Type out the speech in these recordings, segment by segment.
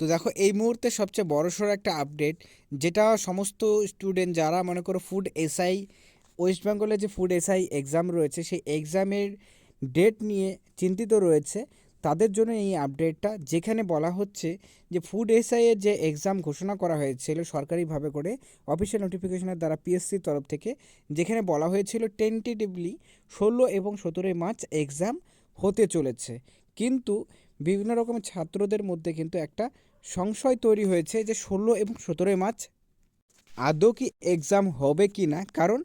তো দেখো, এই মুহূর্তে সবচেয়ে বড়সড় একটা আপডেট যেটা সমস্ত স্টুডেন্ট যারা মনে করো ফুড এসআই ওয়েস্ট বেঙ্গলে যে ফুড এসআই এক্সাম রয়েছে, সেই এক্সামের ডেট নিয়ে চিন্তিত রয়েছে। তাদের জন্য এই আপডেটটা যেখানে বলা হচ্ছে যে ফুড এসআই এর যে এক্সাম ঘোষণা করা হয়েছিল সরকারিভাবে করে অফিসিয়াল নোটিফিকেশনের দ্বারা পিএসসির তরফ থেকে, যেখানে বলা হয়েছিল টেন্টেটিভলি ষোলো এবং সতেরোই মার্চ এক্সাম হতে চলেছে। কিন্তু বিভিন্ন রকম ছাত্রদের মধ্যে কিন্তু একটা সংশয় তৈরি হয়েছে যে ষোলো এবং সতেরোই মার্চ আদৌ কি এক্সাম হবে কি না কারণ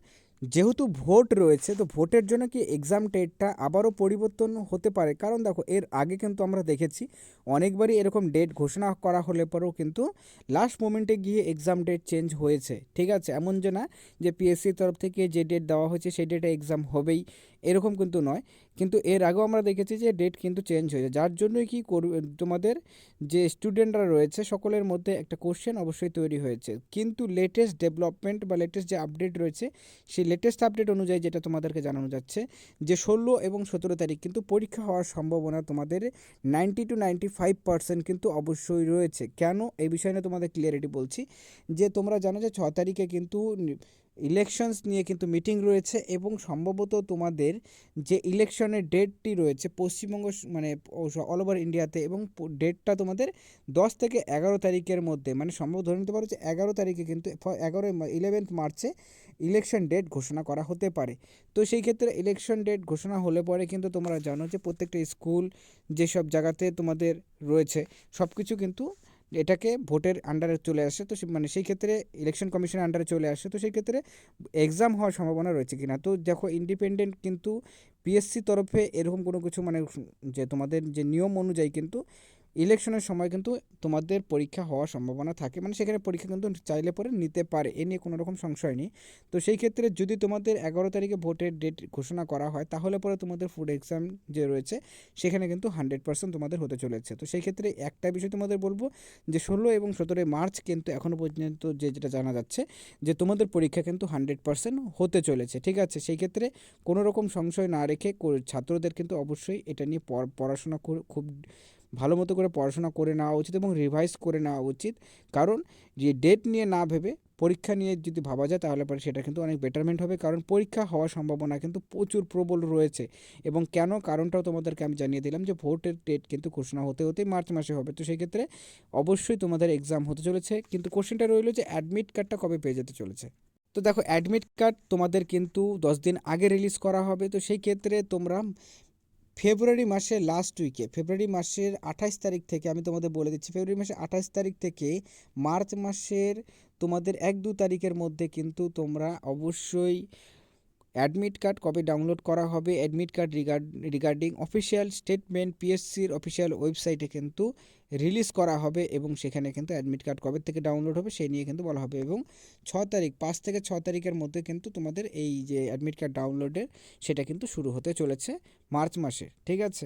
যেহেতু ভোট রয়েছে, তো ভোটের জন্য কি এক্সাম ডেটটা আবারও পরিবর্তন হতে পারে? কারণ দেখো, এর আগে কিন্তু আমরা দেখেছি, অনেকবারই এরকম ডেট ঘোষণা করা হলে পরেও কিন্তু লাস্ট মোমেন্টে গিয়ে এক্সাম ডেট চেঞ্জ হয়েছে। ঠিক আছে? এমন যে না, যে পিএসসির তরফ থেকে যে ডেট দেওয়া হয়েছে, সেই ডেটে এক্সাম হবেই। এরকম কিন্তু নয়। কিন্তু এর আগেও আমরা দেখেছি যে ডেট কিন্তু চেঞ্জ হয়েছে। যার জন্যই কি করবে, তোমাদের যে স্টুডেন্টরা রয়েছে, সকলের মধ্যে একটা কোশ্চেন অবশ্যই তৈরি হয়েছে। কিন্তু লেটেস্ট ডেভেলপমেন্ট বা লেটেস্ট যে আপডেট রয়েছে, সেই লেটেস্ট আপডেট অনুযায়ী যেটা তোমাদেরকে জানানো যাচ্ছে, যে ষোলো এবং সতেরো তারিখ কিন্তু পরীক্ষা হওয়ার সম্ভাবনা তোমাদের ninety two ninety five percent কিন্তু অবশ্যই রয়েছে। কেন? এই বিষয়ে তোমাদের ক্লিয়ারিটি বলছি। যে তোমরা জানো যে ছ তারিখে কিন্তু ইলেকশনস নিয়ে কিন্তু মিটিং রয়েছে এবং সম্ভবত তোমাদের যে ইলেকশনের ডেটটি রয়েছে পশ্চিমবঙ্গ মানে অল ওভার ইন্ডিয়াতে এবং ডেটটা তোমাদের দশ থেকে এগারো তারিখের মধ্যে মানে সম্ভব ধরে নিতে পারো যে এগারো তারিখে কিন্তু এগারো ইলেভেন্থ মার্চে ইলেকশন ডেট ঘোষণা করা হতে পারে। তো সেই ক্ষেত্রে ইলেকশন ডেট ঘোষণা হলে পরে কিন্তু তোমরা জানো যে প্রত্যেকটা স্কুল যেসব জায়গাতে তোমাদের রয়েছে সব কিছু কিন্তু এটাকে ভোটের আন্ডারে চলে আসে। তো মানে সেই ক্ষেত্রে ইলেকশন কমিশনের আন্ডারে চলে আসে। তো সেই ক্ষেত্রে এক্সাম হওয়ার সম্ভাবনা রয়েছে কিনা? তো দেখো ইন্ডিপেন্ডেন্ট কিন্তু পিএসসি তরফে এরকম কোনো কিছু মানে যে তোমাদের যে নিয়ম অনুযায়ী কিন্তু ইলেকশনের সময় কিন্তু তোমাদের পরীক্ষা হওয়ার সম্ভাবনা থাকে। মানে সেখানে পরীক্ষা কিন্তু চাইলে পরে নিতে পারে। এ নিয়ে কোনো রকম সংশয় নেই। তো সেই ক্ষেত্রে যদি তোমাদের এগারো তারিখে ভোটের ডেট ঘোষণা করা হয়, তাহলে পরে তোমাদের ফুড এক্সাম যে রয়েছে, সেখানে কিন্তু হান্ড্রেড পার্সেন্ট তোমাদের হতে চলেছে। তো সেই ক্ষেত্রে একটা বিষয় তোমাদের বলব যে, ষোলো এবং সতেরোই মার্চ কিন্তু এখনও পর্যন্ত যে যেটা জানা যাচ্ছে, যে তোমাদের পরীক্ষা কিন্তু হান্ড্রেড পার্সেন্ট হতে চলেছে। ঠিক আছে? সেই ক্ষেত্রে কোনো রকম সংশয় না রেখে ছাত্রদের কিন্তু অবশ্যই এটা নিয়ে পড়- পড়াশোনা খুব ভালো মতো করে পড়াশোনা করে নেওয়া উচিত এবং রিভাইজ করে নেওয়া উচিত। কারণ যে ডেট নিয়ে না ভেবে পরীক্ষা নিয়ে যদি ভাবা যায় তাহলে পরে সেটা কিন্তু অনেক বেটারমেন্ট হবে। কারণ পরীক্ষা হওয়ার সম্ভাবনা কিন্তু প্রচুর প্রবল রয়েছে এবং কেন কারণটাও তোমাদেরকে আমি জানিয়ে দিলাম যে ভোটের ডেট কিন্তু ঘোষণা হতে হতেই মার্চ মাসে হবে। তো সেই ক্ষেত্রে অবশ্যই তোমাদের এক্সাম হতে চলেছে। কিন্তু কোশ্চেনটা রইল যে অ্যাডমিট কার্ডটা কবে পেয়ে যেতে চলেছে? তো দেখো অ্যাডমিট কার্ড তোমাদের কিন্তু দশ দিন আগে রিলিজ করা হবে। তো সেই ক্ষেত্রে তোমরা ফেব্রুয়ারি মাসের লাস্ট উইকে ফেব্রুয়ারি মাসের আঠাশ তারিখ থেকে আমি তোমাদের বলে দিচ্ছি, ফেব্রুয়ারি মাসের আঠাশ তারিখ থেকে মার্চ মাসের তোমাদের এক দু তারিখের মধ্যে কিন্তু তোমরা অবশ্যই অ্যাডমিট কার্ড কবে ডাউনলোড করা হবে। Admit card regard regarding official statement, পিএসসির official ওয়েবসাইটে কিন্তু রিলিজ করা হবে এবং সেখানে কিন্তু অ্যাডমিট কার্ড কবে থেকে ডাউনলোড হবে সেই নিয়ে কিন্তু বলা হবে এবং ছ তারিখ, পাঁচ থেকে ছ তারিখের মধ্যে কিন্তু তোমাদের এই যে অ্যাডমিট কার্ড ডাউনলোডের সেটা কিন্তু শুরু হতে চলেছে মার্চ মাসে, ঠিক আছে?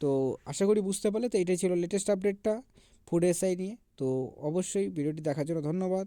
তো আশা করি বুঝতে পারলে। তো এটাই ছিল লেটেস্ট আপডেটটা ফুড এসআই নিয়ে। তো অবশ্যই ভিডিওটি দেখার জন্য ধন্যবাদ।